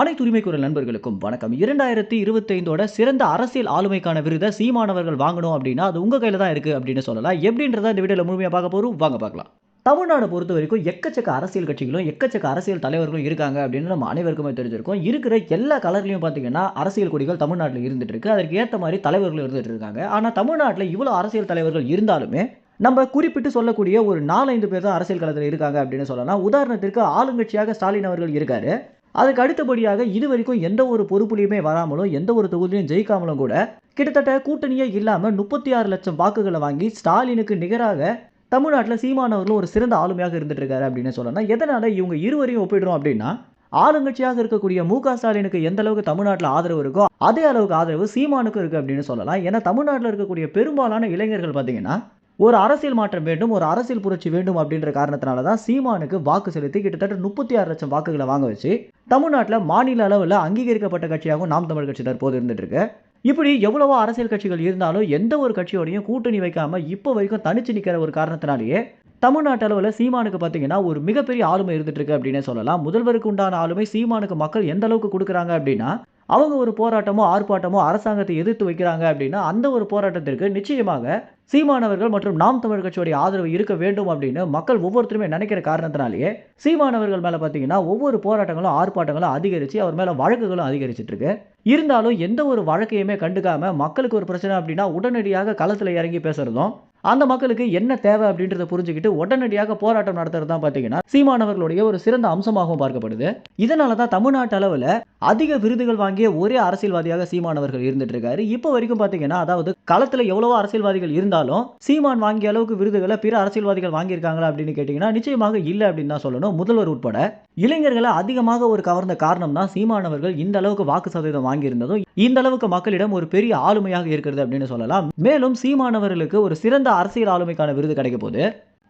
அனைத்து உரிமைக்குரல் நண்பர்களுக்கும் வணக்கம். இரண்டாயிரத்தி இருபத்தைந்தோட சிறந்த அரசியல் ஆளுமைக்கான விருதை சீமானவர்கள் வாங்கணும் அப்படின்னா அது உங்க கையில தான் இருக்கு அப்படின்னு சொல்லலாம். எப்படின்றத இந்த வீடியோல முழுமையாக பார்க்க போறோம். வாங்க பார்க்கலாம். தமிழ்நாடு பொறுத்த வரைக்கும் எக்கச்சக்க அரசியல் கட்சிகளும் எக்கச்சக்க அரசியல் தலைவர்களும் இருக்காங்க அப்படின்னு நம்ம அனைவருக்குமே தெரிஞ்சிருக்கும். இருக்கிற எல்லா கலர்லையும் பார்த்தீங்கன்னா அரசியல் கொடிகள் தமிழ்நாட்டில் இருந்துட்டு இருக்கு. அதற்கு ஏற்ற மாதிரி தலைவர்களும் இருந்துட்டு இருக்காங்க. ஆனால் தமிழ்நாட்டில் இவ்வளோ அரசியல் தலைவர்கள் இருந்தாலுமே நம்ம குறிப்பிட்டு சொல்லக்கூடிய ஒரு நாலஞ்சு பேர் தான் அரசியல் களத்தில் இருக்காங்க அப்படின்னு சொல்லலாம். உதாரணத்திற்கு ஆளுங்கட்சியாக ஸ்டாலின் அவர்கள் இருக்காரு. அதுக்கு அடுத்தபடியாக இது வரைக்கும் எந்த ஒரு பொறுப்புலையுமே வராமலும் எந்த ஒரு தொகுதியிலும் ஜெயிக்காமலும் கூட கிட்டத்தட்ட கூட்டணியே இல்லாமல் முப்பத்தி ஆறு லட்சம் வாக்குகளை வாங்கி ஸ்டாலினுக்கு நிகராக தமிழ்நாட்டில் சீமானவர்களும் ஒரு சிறந்த ஆளுமையாக இருந்துட்டு இருக்காரு அப்படின்னு சொல்லலாம் எதனால் இவங்க இருவரையும் ஒப்பிடுறோம் அப்படின்னா ஆளுங்கட்சியாக இருக்கக்கூடிய மு க ஸ்டாலினுக்கு எந்த அளவுக்கு தமிழ்நாட்டில் ஆதரவு இருக்கோ அதே அளவுக்கு ஆதரவு சீமானுக்கும் இருக்குது அப்படின்னு சொல்லலாம். ஏன்னா தமிழ்நாட்டில் இருக்கக்கூடிய பெரும்பாலான இளைஞர்கள் பார்த்தீங்கன்னா ஒரு அரசியல் மாற்றம் வேண்டும் ஒரு அரசியல் புரட்சி வேண்டும் அப்படின்ற காரணத்தினால தான் சீமானுக்கு வாக்கு செலுத்தி கிட்டத்தட்ட முப்பத்தி ஆறு லட்சம் வாக்குகளை வாங்க வச்சு தமிழ்நாட்டில் மாநில அளவில் அங்கீகரிக்கப்பட்ட கட்சியாகவும் நாம் தமிழ் கட்சி தற்போது இருந்துட்டு இருக்கு இப்படி எவ்வளவோ அரசியல் கட்சிகள் இருந்தாலும் எந்த ஒரு கட்சியோடையும் கூட்டணி வைக்காமல் இப்போ வரைக்கும் தனிச்சு நிற்கிற ஒரு காரணத்தினாலேயே தமிழ்நாட்டு அளவில் சீமானுக்கு பார்த்தீங்கன்னா ஒரு மிகப்பெரிய ஆளுமை இருந்துட்டு இருக்கு அப்படின்னே சொல்லலாம். முதல்வருக்கு உண்டான ஆளுமை சீமானுக்கு மக்கள் எந்த அளவுக்கு கொடுக்குறாங்க அப்படின்னா அவங்க ஒரு போராட்டமோ ஆர்ப்பாட்டமோ அரசாங்கத்தை எதிர்த்து வைக்கிறாங்க அப்படின்னா அந்த ஒரு போராட்டத்திற்கு நிச்சயமாக சீமானவர்கள் மற்றும் நாம் தமிழ் கட்சியோடைய ஆதரவு இருக்க வேண்டும் அப்படின்னு மக்கள் ஒவ்வொருத்தருமே நினைக்கிற காரணத்தினாலேயே சீமானவர்கள் மேலே பார்த்தீங்கன்னா ஒவ்வொரு போராட்டங்களும் ஆர்ப்பாட்டங்களும் அதிகரித்து அவர் மேலே வழக்குகளும் அதிகரிச்சுட்டு இருக்கு. இருந்தாலும் எந்த ஒரு வழக்கையுமே கண்டுக்காம மக்களுக்கு ஒரு பிரச்சனை அப்படின்னா உடனடியாக களத்தில் இறங்கி பேசுறதும் அந்த மக்களுக்கு என்ன தேவை அப்படின்றத புரிஞ்சுக்கிட்டு உடனடியாக போராட்டம் நடத்துறது தான் பார்த்தீங்கன்னா சீமானவர்களுடைய ஒரு சிறந்த அம்சமாகவும் பார்க்கப்படுது. இதனால தான் தமிழ்நாட்டு அளவில் அதிக விருதுகள் வாங்கிய ஒரே அரசியல்வாதியாக சீமானவர்கள் இருந்துட்டு இருக்காரு இப்போ வரைக்கும் பார்த்தீங்கன்னா அதாவது களத்தில் எவ்வளவோ அரசியல்வாதிகள் இருந்தாலும் சீமான் வாங்கிய அளவுக்கு விருதுகளை பிற அரசியல்வாதிகள் வாங்கியிருக்காங்களா அப்படின்னு கேட்டிங்கன்னா நிச்சயமாக இல்லை அப்படின்னு தான் சொல்லணும். முதல்வர் உட்பட இளைஞர்களை அதிகமாக ஒரு கவர்ந்த காரணம் தான் சீமானவர்கள் இந்த அளவுக்கு வாக்கு சதவீதம் வாங்கியிருந்ததும் இந்த அளவுக்கு மக்களிடம் ஒரு பெரிய ஆளுமையாக இருக்கிறது அப்படின்னு சொல்லலாம். மேலும் சீமானவர்களுக்கு ஒரு சிறந்த அரசியல் ஆளுமைக்கான விருது கிடைக்க போது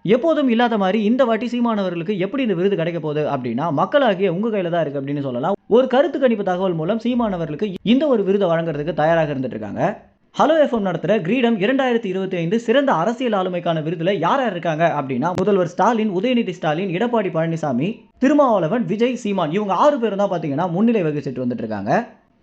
எப்போதும் இல்லாத மாதிரி இந்த வாட்டி சீமானவர்களுக்கு எப்படி இந்த விருது கிடைக்க போகுது அப்படின்னா மக்களாகிய உங்க கையில தான் இருக்கு அப்படின்னு சொல்லலாம். ஒரு கருத்து கணிப்பு தகவல் மூலம் சீமானவர்களுக்கு இந்த ஒரு விருதை வழங்குறதுக்கு தயாராக இருந்துட்டு இருக்காங்க. ஹலோ எஃப்எம் நடத்துகிற கிரீடம் இரண்டாயிரத்தி இருபத்தி ஐந்து சிறந்த அரசியல் ஆளுமைக்கான விருதுல யார் யார் இருக்காங்க அப்படின்னா முதல்வர் ஸ்டாலின் உதயநிதி ஸ்டாலின் எடப்பாடி பழனிசாமி திருமாவளவன் விஜய் சீமான் இவங்க ஆறு பேரும் தான் பார்த்தீங்கன்னா முன்னிலை வகிச்சுட்டு வந்துட்டு இருக்காங்க.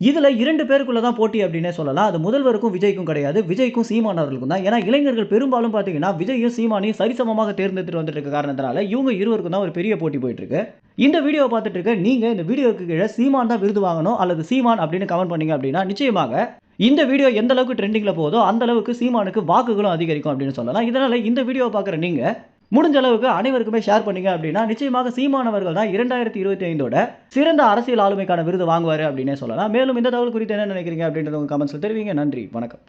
இதில் இரண்டு பேருக்குள்ள தான் போட்டி அப்படின்னே சொல்லலாம். அது முதல்வருக்கும் விஜய்க்கும் கிடையாது. விஜய்க்கும் சீமான் அவர்களுக்கும் தான். ஏன்னா இளைஞர்கள் பெரும்பாலும் பார்த்தீங்கன்னா விஜயும் சீமானையும் சரிசமமாக தேர்ந்தெடுத்துட்டு வந்துட்டு இருக்க காரணத்தினால இவங்க இருவருக்கும் தான் ஒரு பெரிய போட்டி போயிட்டுருக்கு. இந்த வீடியோவை பார்த்துட்டு இருக்க நீங்கள் இந்த வீடியோவுக்கு கீழே சீமான் தான் விருது வாங்கணும் அல்லது சீமான் அப்படின்னு கமெண்ட் பண்ணீங்க அப்படின்னா நிச்சயமாக இந்த வீடியோ எந்த அளவுக்கு ட்ரெண்டிங்கில் போதோ அந்த அளவுக்கு சீமானுக்கு வாக்குகளும் அதிகரிக்கும் அப்படின்னு சொல்லலாம். இதனால் இந்த வீடியோவை பார்க்குற நீங்கள் முடிஞ்ச அளவுக்கு அனைவருக்குமே ஷேர் பண்ணீங்க அப்படின்னா நிச்சயமாக சீமானவர்கள் தான் இரண்டாயிரத்தி இருபத்தி ஐந்தோட சிறந்த அரசியல் ஆளுமைக்கான விருது வாங்குவார் அப்படின்னே சொல்லலாம். மேலும் இந்த தகவல் குறித்து என்ன நினைக்கிறீங்க அப்படின்றத உங்கள் கமெண்ட்ஸில் தெரிவிங்க. நன்றி. வணக்கம்.